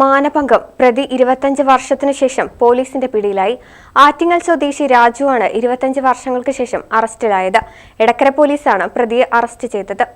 മാനഭംഗം. പ്രതി ഇരുപത്തഞ്ച് വർഷത്തിനു ശേഷം പോലീസിന്റെ പിടിയിലായി. ആറ്റിങ്ങൽ സ്വദേശി രാജുവാണ് ഇരുപത്തഞ്ച് വർഷങ്ങൾക്ക് ശേഷം അറസ്റ്റിലായത്. എടക്കര പോലീസാണ് പ്രതിയെ അറസ്റ്റ് ചെയ്തത്.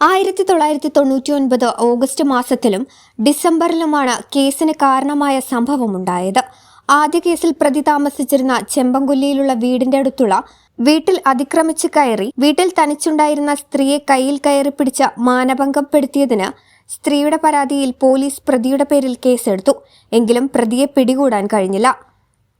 ആയിരത്തി തൊള്ളായിരത്തി തൊണ്ണൂറ്റി ഒൻപത് ഓഗസ്റ്റ് മാസത്തിലും ഡിസംബറിലുമാണ് കേസിന് കാരണമായ സംഭവമുണ്ടായത്. ആദ്യ കേസിൽ പ്രതി താമസിച്ചിരുന്ന ചെമ്പങ്കുല്ലിയിലുള്ള വീടിന്റെ അടുത്തുള്ള വീട്ടിൽ അതിക്രമിച്ച് കയറി വീട്ടിൽ തനിച്ചുണ്ടായിരുന്ന സ്ത്രീയെ കയ്യിൽ കയറി പിടിച്ച മാനഭംഗപ്പെടുത്തിയതിന് സ്ത്രീയുടെ പരാതിയിൽ പോലീസ് പ്രതിയുടെ പേരിൽ കേസെടുത്തു. എങ്കിലും പ്രതിയെ പിടികൂടാൻ കഴിഞ്ഞില്ല.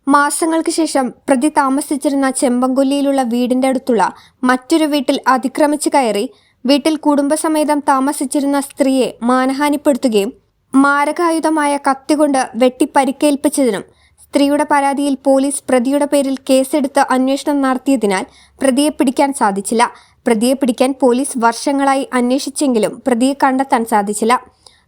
മാസങ്ങൾക്ക് ശേഷം പ്രതി താമസിച്ചിരുന്ന ചെമ്പങ്കുല്ലിയിലുള്ള വീടിന്റെ അടുത്തുള്ള മറ്റൊരു വീട്ടിൽ അതിക്രമിച്ച് കയറി വീട്ടിൽ കുടുംബസമേതം താമസിച്ചിരുന്ന സ്ത്രീയെ മാനഹാനിപ്പെടുത്തുകയും മാരകായുധമായ കത്തികൊണ്ട് വെട്ടി പരിക്കേൽപ്പിച്ചതിനും സ്ത്രീയുടെ പരാതിയിൽ പോലീസ് പ്രതിയുടെ പേരിൽ കേസെടുത്ത് അന്വേഷണം നടത്തിയതിനാൽ പ്രതിയെ പിടിക്കാൻ സാധിച്ചില്ല. പ്രതിയെ പിടിക്കാൻ പോലീസ് വർഷങ്ങളായി അന്വേഷിച്ചെങ്കിലും പ്രതിയെ കണ്ടെത്താൻ സാധിച്ചില്ല.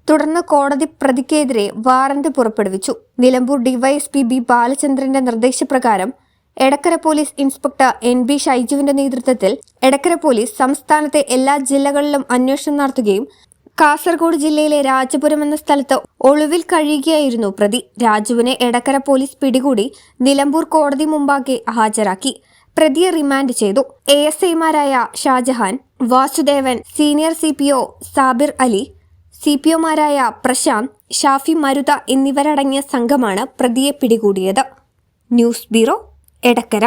തുടർന്ന് കോടതി പ്രതിക്കെതിരെ വാറന്റ് പുറപ്പെടുവിച്ചു. നിലമ്പൂർ ഡിവൈഎസ്പി ബി ബാലചന്ദ്രന്റെ നിർദ്ദേശപ്രകാരം Edakkara police inspector N B ഷൈജുവിന്റെ നേതൃത്വത്തിൽ എടക്കര പോലീസ് സംസ്ഥാനത്തെ എല്ലാ ജില്ലകളിലും അന്വേഷണം നടത്തുകയും കാസർഗോഡ് ജില്ലയിലെ രാജപുരം എന്ന സ്ഥലത്ത് ഒളിവിൽ കഴിയുകയായിരുന്നു പ്രതി. രാജുവിനെ എടക്കര പോലീസ് പിടികൂടി നിലമ്പൂർ കോടതി മുമ്പാകെ ഹാജരാക്കി. പ്രതിയെ റിമാൻഡ് ചെയ്തു. എ എസ് ഐമാരായ Shajahan Vasudevan senior C P O Sabir Ali C P ഒമാരായ Prashanth Shafi Marutha എന്നിവരടങ്ങിയ സംഘമാണ് പ്രതിയെ പിടികൂടിയത്. News bureau Edakkara.